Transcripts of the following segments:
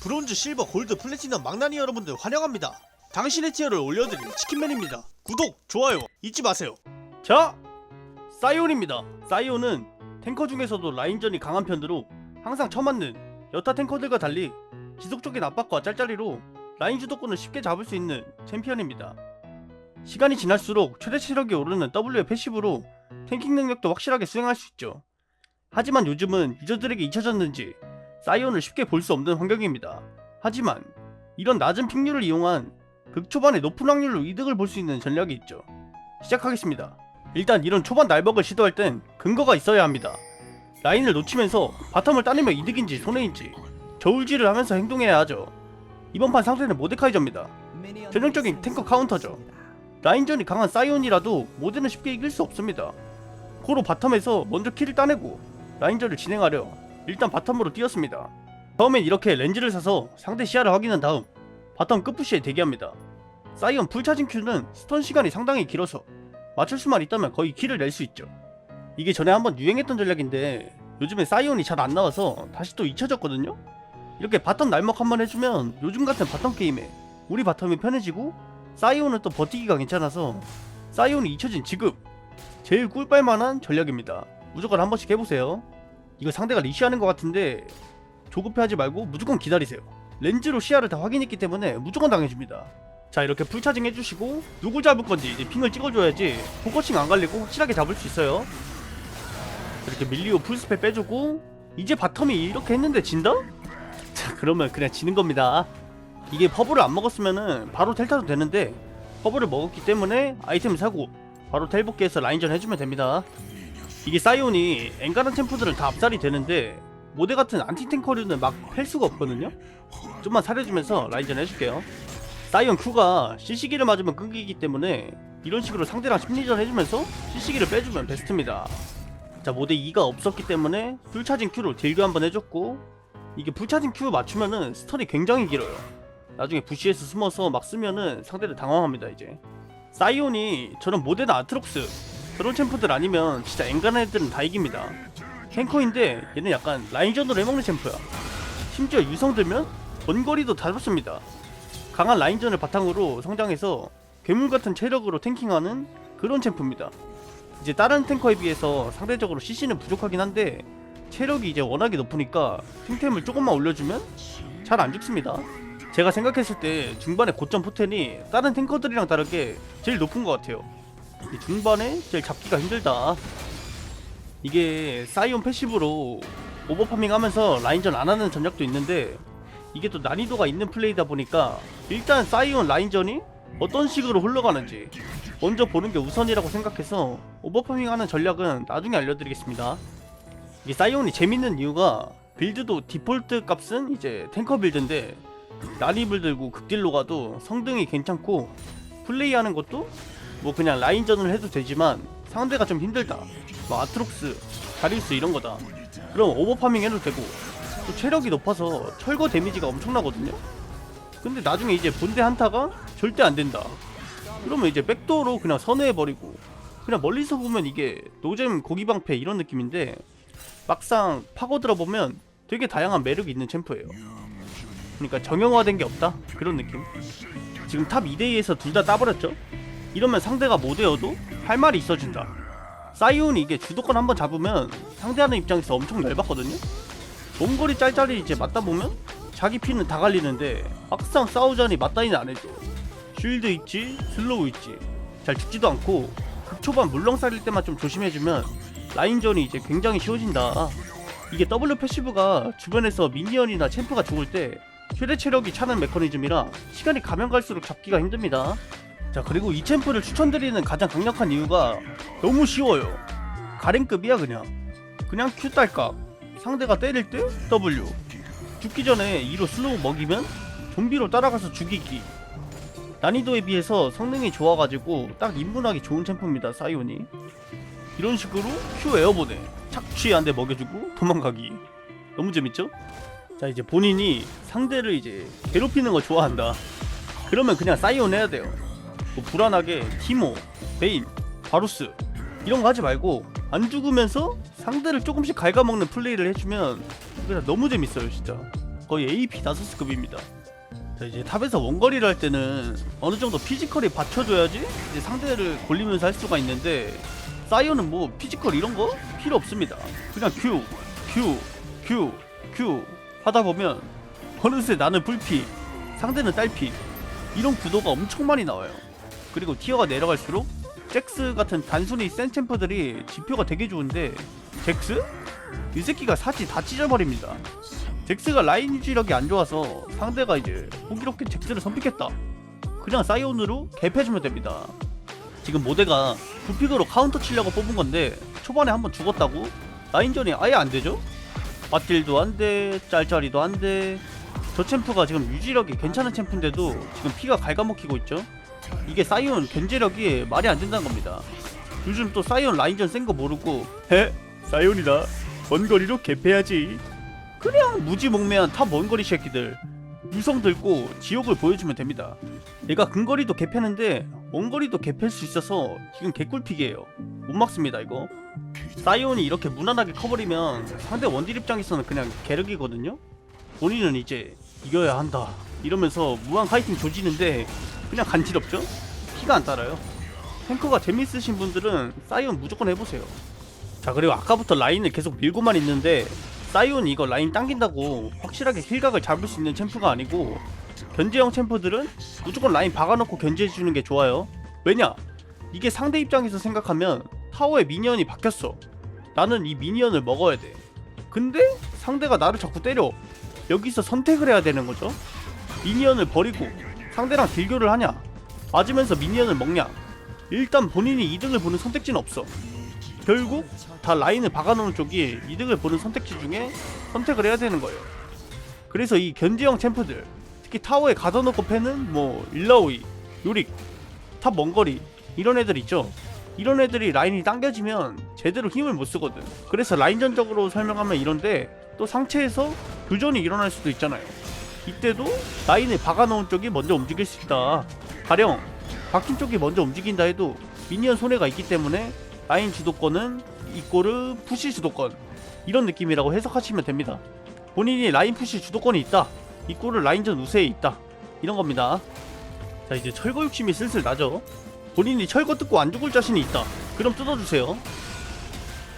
브론즈, 실버, 골드, 플래티넘, 망나니 여러분들 환영합니다. 당신의 티어를 올려드릴 치킨맨입니다. 구독, 좋아요 잊지 마세요. 자, 사이온입니다. 사이온은 탱커 중에서도 라인전이 강한 편으로 항상 처맞는 여타 탱커들과 달리 지속적인 압박과 짤짤이로 라인 주도권을 쉽게 잡을 수 있는 챔피언입니다. 시간이 지날수록 최대 체력이 오르는 W의 패시브로 탱킹 능력도 확실하게 수행할 수 있죠. 하지만 요즘은 유저들에게 잊혀졌는지 사이온을 쉽게 볼 수 없는 환경입니다. 하지만 이런 낮은 픽률을 이용한 극초반에 높은 확률로 이득을 볼 수 있는 전략이 있죠. 시작하겠습니다. 일단 이런 초반 날먹을 시도할 땐 근거가 있어야 합니다. 라인을 놓치면서 바텀을 따내면 이득인지 손해인지 저울질을 하면서 행동해야 하죠. 이번 판 상대는 모데카이저입니다. 전형적인 탱커 카운터죠. 라인전이 강한 사이온이라도 모데는 쉽게 이길 수 없습니다. 고로 바텀에서 먼저 킬을 따내고 라인전을 진행하려 일단 바텀으로 뛰었습니다. 처음엔 이렇게 렌즈를 사서 상대 시야를 확인한 다음 바텀 끝부시에 대기합니다. 사이온 풀차징 큐는 스턴 시간이 상당히 길어서 맞출 수만 있다면 거의 킬을 낼수 있죠. 이게 전에 한번 유행했던 전략인데 요즘에 사이온이 잘 안 나와서 다시 또 잊혀졌거든요. 이렇게 바텀 날먹 한번 해주면 요즘 같은 바텀 게임에 우리 바텀이 편해지고 사이온은 또 버티기가 괜찮아서 사이온이 잊혀진 지금 제일 꿀빨만한 전략입니다. 무조건 한 번씩 해보세요. 이거 상대가 리시하는 것 같은데 조급해하지 말고 무조건 기다리세요. 렌즈로 시야를 다 확인했기 때문에 무조건 당해줍니다. 자 이렇게 풀차징 해주시고 누구 잡을 건지 이제 핑을 찍어줘야지 포커싱 안 갈리고 확실하게 잡을 수 있어요. 이렇게 밀리오 풀스펠 빼주고 이제 바텀이 이렇게 했는데 진다? 자 그러면 그냥 지는 겁니다. 이게 퍼블을 안 먹었으면은 바로 텔 타도 되는데 퍼블을 먹었기 때문에 아이템을 사고 바로 텔 복귀해서 라인전 해주면 됩니다. 이게 사이온이 엔가란 챔프들은 다 압살이 되는데 모델 같은 안티 탱커류는 막 팰 수가 없거든요. 좀만 사려주면서 라인전 해줄게요. 사이온 Q가 CC기를 맞으면 끊기기 때문에 이런 식으로 상대랑 심리전 해주면서 CC기를 빼주면 베스트입니다. 자 모델 2가 없었기 때문에 풀차징 Q로 딜교 한번 해줬고 이게 풀차징 Q 맞추면은 스턴이 굉장히 길어요. 나중에 부시에서 숨어서 막 쓰면은 상대를 당황합니다 이제. 사이온이 저런 모델나 아트록스 그런 챔프들 아니면 진짜 엔간한 애들은 다 이깁니다. 탱커인데 얘는 약간 라인전으로 해먹는 챔프야. 심지어 유성 들면 원거리도 다 잡습니다. 강한 라인전을 바탕으로 성장해서 괴물 같은 체력으로 탱킹하는 그런 챔프입니다. 이제 다른 탱커에 비해서 상대적으로 CC는 부족하긴 한데 체력이 이제 워낙에 높으니까 탱템을 조금만 올려주면 잘 안 죽습니다. 제가 생각했을 때 중반에 고점 포텐이 다른 탱커들이랑 다르게 제일 높은 것 같아요. 이 중반에 제일 잡기가 힘들다. 이게 사이온 패시브로 오버파밍 하면서 라인전 안 하는 전략도 있는데 이게 또 난이도가 있는 플레이다 보니까 일단 사이온 라인전이 어떤 식으로 흘러가는지 먼저 보는 게 우선이라고 생각해서 오버파밍 하는 전략은 나중에 알려드리겠습니다. 이게 사이온이 재밌는 이유가 빌드도 디폴트 값은 이제 탱커 빌드인데 난입을 들고 극딜로 가도 성등이 괜찮고 플레이하는 것도 뭐 그냥 라인전을 해도 되지만 상대가 좀 힘들다. 뭐 아트록스, 다리우스 이런 거다. 그럼 오버파밍 해도 되고. 또 체력이 높아서 철거 데미지가 엄청나거든요. 근데 나중에 이제 본대 한타가 절대 안 된다. 그러면 이제 백도어로 그냥 선회해버리고. 그냥 멀리서 보면 이게 노잼 고기방패 이런 느낌인데 막상 파고들어 보면 되게 다양한 매력이 있는 챔프예요. 그러니까 정형화된 게 없다? 그런 느낌? 지금 탑 2대2에서 둘 다 따버렸죠 이러면 상대가 못해어도? 할 말이 있어진다. 사이온이 이게 주도권 한번 잡으면 상대하는 입장에서 엄청 열받거든요? 몸거리 짤짤이 이제 맞다 보면 자기 피는 다 갈리는데 막상 싸우자니 맞다이는 안 해줘. 쉴드 있지 슬로우 있지. 잘 죽지도 않고 극초반 물렁살일 때만 좀 조심해주면 라인전이 이제 굉장히 쉬워진다. 이게 W 패시브가 주변에서 미니언이나 챔프가 죽을 때 최대 체력이 차는 메커니즘이라 시간이 가면 갈수록 잡기가 힘듭니다. 자 그리고 이 챔프를 추천드리는 가장 강력한 이유가 너무 쉬워요. 가랭급이야 그냥. 그냥 Q 딸깍. 상대가 때릴 때 W. 죽기 전에 2로 슬로우 먹이면 좀비로 따라가서 죽이기. 난이도에 비해서 성능이 좋아가지고 딱 입문하기 좋은 챔프입니다 사이온이. 이런 식으로 Q 에어보네. 착취 한 대 먹여주고 도망가기. 너무 재밌죠? 자 이제 본인이 상대를 이제 괴롭히는 거 좋아한다. 그러면 그냥 사이온 해야 돼요. 뭐 불안하게 티모, 베인, 바루스 이런 거 하지 말고 안 죽으면서 상대를 조금씩 갉아먹는 플레이를 해주면 그냥 너무 재밌어요 진짜. 거의 AP 나서스급입니다. 자 이제 탑에서 원거리를 할 때는 어느 정도 피지컬이 받쳐줘야지 이제 상대를 골리면서 할 수가 있는데 사이온은 뭐 피지컬 이런 거 필요 없습니다. 그냥 Q, Q, Q, Q 하다 보면 어느새 나는 불피, 상대는 딸피 이런 구도가 엄청 많이 나와요. 그리고 티어가 내려갈수록 잭스 같은 단순히 센 챔프들이 지표가 되게 좋은데 잭스? 이 새끼가 사지 다 찢어버립니다. 잭스가 라인 유지력이 안 좋아서 상대가 이제 호기롭게 잭스를 선픽했다. 그냥 사이온으로 개패주면 됩니다. 지금 모대가 부픽으로 카운터 치려고 뽑은 건데 초반에 한번 죽었다고 라인전이 아예 안 되죠? 맞딜도 안 돼, 짤짤이도 안 돼. 저 챔프가 지금 유지력이 괜찮은 챔프인데도 지금 피가 갉아먹히고 있죠? 이게 사이온 견제력이 말이 안 된다는 겁니다. 요즘 또 사이온 라인전 센 거 모르고 해? 사이온이다. 원거리로 개패야지. 그냥 무지몽매한 탑 원거리 새끼들 유성 들고 지옥을 보여주면 됩니다. 얘가 근거리도 개패는데 원거리도 개팰 수 있어서 지금 개꿀픽이에요. 못 막습니다 이거. 사이온이 이렇게 무난하게 커버리면 상대 원딜 입장에서는 그냥 개력이거든요. 본인은 이제 이겨야 한다 이러면서 무한 파이팅 조지는데 그냥 간지럽죠? 피가 안 따라요. 탱커가 재밌으신 분들은 사이온 무조건 해보세요. 자 그리고 아까부터 라인을 계속 밀고만 있는데 사이온이 이거 라인 당긴다고 확실하게 힐각을 잡을 수 있는 챔프가 아니고 견제형 챔프들은 무조건 라인 박아놓고 견제해주는 게 좋아요 왜냐 이게 상대 입장에서 생각하면 타워에 미니언이 박혔어 나는 이 미니언을 먹어야 돼 근데 상대가 나를 자꾸 때려 여기서 선택을 해야 되는 거죠 미니언을 버리고 상대랑 딜교를 하냐 맞으면서 미니언을 먹냐 일단 본인이 이득을 보는 선택지는 없어 결국 다 라인을 박아놓은 쪽이 이득을 보는 선택지 중에 선택을 해야 되는 거예요. 그래서 이 견제형 챔프들, 특히 타워에 가둬놓고 패는 뭐 일라오이, 요릭, 탑 먼거리 이런 애들 있죠. 이런 애들이 라인이 당겨지면 제대로 힘을 못 쓰거든. 그래서 라인전적으로 설명하면 이런데 또 상체에서 교전이 일어날 수도 있잖아요. 이때도 라인을 박아놓은 쪽이 먼저 움직일 수 있다. 가령 박힌 쪽이 먼저 움직인다 해도 미니언 손해가 있기 때문에 라인 주도권은 이꼬르 푸시 주도권 이런 느낌이라고 해석하시면 됩니다. 본인이 라인 푸시 주도권이 있다. 이꼬르 라인전 우세에 있다. 이런 겁니다. 자 이제 철거 욕심이 슬슬 나죠. 본인이 철거 뜯고 안 죽을 자신이 있다. 그럼 뜯어주세요.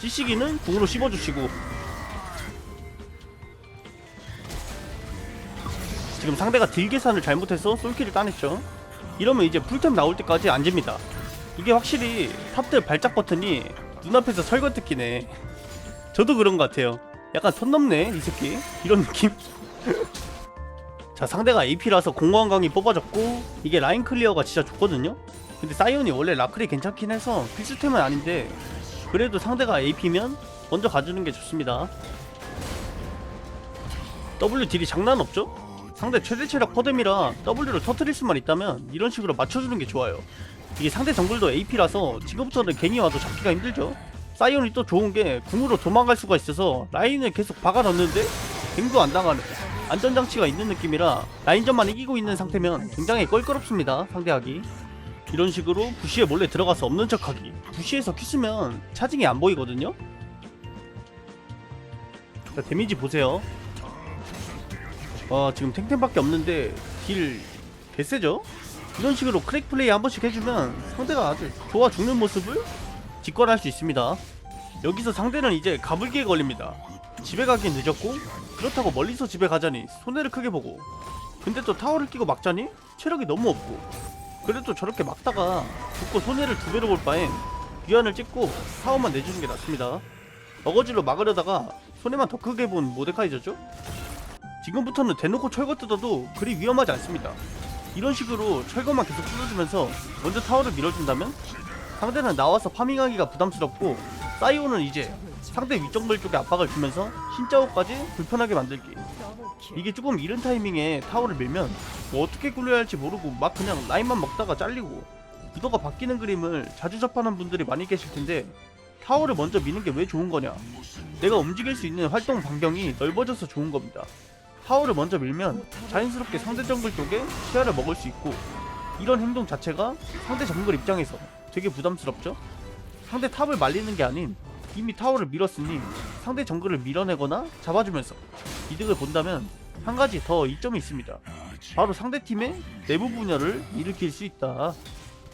찌시기는 궁으로 씹어주시고 지금 상대가 딜 계산을 잘못해서 솔킬을 따냈죠. 이러면 이제 풀템 나올 때까지 앉습니다. 이게 확실히 탑들 발작 버튼이 눈앞에서 설거 뜯기네. 저도 그런 것 같아요. 약간 선 넘네 이 새끼 이런 느낌. 자 상대가 AP라서 강이 뽑아졌고 이게 라인 클리어가 진짜 좋거든요. 근데 사이온이 원래 라클이 괜찮긴 해서 필수템은 아닌데 그래도 상대가 AP면 먼저 가주는 게 좋습니다. W 딜이 장난 없죠? 상대 최대 체력 퍼뎀이라 W를 터트릴 수만 있다면 이런 식으로 맞춰주는 게 좋아요. 이게 상대 정글도 AP라서 지금부터는 괜히 와도 잡기가 힘들죠. 사이온이 또 좋은 게 궁으로 도망갈 수가 있어서 라인을 계속 박아 넣는데 갱도 안 당하는 안전장치가 있는 느낌이라 라인전만 이기고 있는 상태면 굉장히 껄끄럽습니다 상대하기 이런 식으로 부시에 몰래 들어가서 없는 척하기 부시에서 큐 쓰면 차징이 안 보이거든요 자 데미지 보세요 와 지금 탱탱밖에 없는데 딜 개세죠? 이런 식으로 크랙 플레이 한 번씩 해주면 상대가 아주 좋아 죽는 모습을 직관할 수 있습니다. 여기서 상대는 이제 가불기에 걸립니다. 집에 가긴 늦었고 그렇다고 멀리서 집에 가자니 손해를 크게 보고 근데 또 타워를 끼고 막자니 체력이 너무 없고 그래도 저렇게 막다가 죽고 손해를 두 배로 볼 바엔 귀환을 찍고 타워만 내주는 게 낫습니다. 어거지로 막으려다가 손해만 더 크게 본 모데카이저죠? 지금부터는 대놓고 철거 뜯어도 그리 위험하지 않습니다. 이런 식으로 철거만 계속 뜯어주면서 먼저 타워를 밀어준다면 상대는 나와서 파밍하기가 부담스럽고 사이오는 이제 상대 위정글 쪽에 압박을 주면서 신짜오까지 불편하게 만들기. 이게 조금 이른 타이밍에 타워를 밀면 뭐 어떻게 굴려야 할지 모르고 막 그냥 라인만 먹다가 잘리고 구도가 바뀌는 그림을 자주 접하는 분들이 많이 계실 텐데 타워를 먼저 미는 게 왜 좋은 거냐? 내가 움직일 수 있는 활동 반경이 넓어져서 좋은 겁니다 타워를 먼저 밀면 자연스럽게 상대 정글 쪽에 시야를 먹을 수 있고 이런 행동 자체가 상대 정글 입장에서 되게 부담스럽죠? 상대 탑을 말리는 게 아닌 이미 타워를 밀었으니 상대 정글을 밀어내거나 잡아주면서 이득을 본다면 한 가지 더 이점이 있습니다. 바로 상대 팀의 내부 분열을 일으킬 수 있다.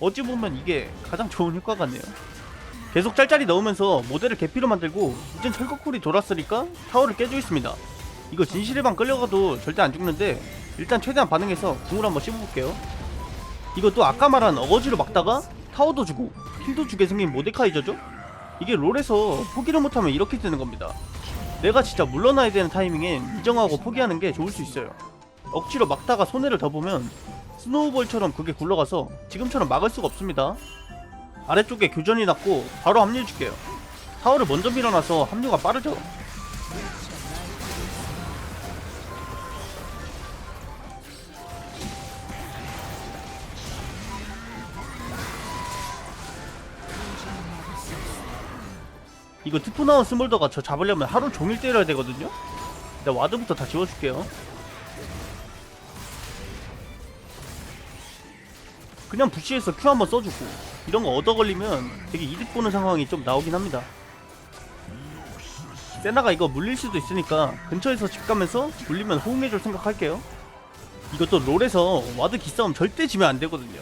어찌 보면 이게 가장 좋은 효과 같네요. 계속 짤짤이 넣으면서 모델을 개피로 만들고 이젠 철거쿨이 돌았으니까 타워를 깨져 있습니다. 이거 진실의 방 끌려가도 절대 안 죽는데 일단 최대한 반응해서 궁을 한번 씹어볼게요. 이것도 아까 말한 어거지로 막다가 타워도 주고 힐도 주게 생긴 모데카이저죠? 이게 롤에서 포기를 못하면 이렇게 되는 겁니다. 내가 진짜 물러나야 되는 타이밍엔 인정하고 포기하는 게 좋을 수 있어요. 억지로 막다가 손해를 더 보면 스노우볼처럼 그게 굴러가서 지금처럼 막을 수가 없습니다. 아래쪽에 교전이 났고 바로 합류해줄게요. 타워를 먼저 밀어놔서 합류가 빠르죠. 이거 트프 나온 스몰더가 저 잡으려면 하루 종일 때려야 되거든요? 일단 와드부터 다 지워줄게요. 그냥 부시에서 큐 한번 써주고 이런 거 얻어 걸리면 되게 이득 보는 상황이 좀 나오긴 합니다. 세나가 이거 물릴 수도 있으니까 근처에서 집 가면서 물리면 호응해줄 생각할게요. 이것도 롤에서 와드 기싸움 절대 지면 안 되거든요.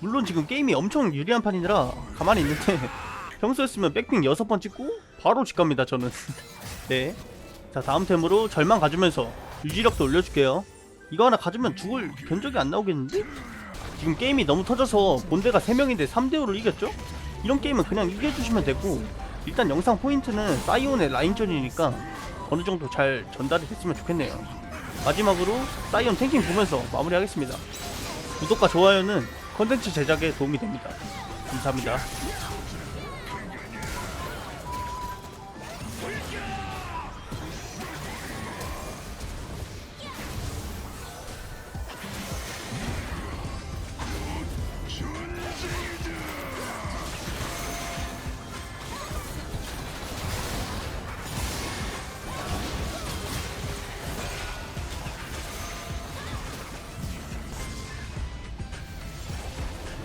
물론 지금 게임이 엄청 유리한 판이라 가만히 있는데 평소였으면 백핑 6번 찍고 바로 집 갑니다 저는 네. 자 다음 템으로 절망 가주면서 유지력도 올려줄게요 이거 하나 가주면 죽을 견적이 안 나오겠는데? 지금 게임이 너무 터져서 본대가 3명인데 3대5를 이겼죠? 이런 게임은 그냥 이겨주시면 되고 일단 영상 포인트는 사이온의 라인전이니까 어느 정도 잘 전달이 됐으면 좋겠네요 마지막으로 사이온 탱킹 보면서 마무리하겠습니다 구독과 좋아요는 컨텐츠 제작에 도움이 됩니다 감사합니다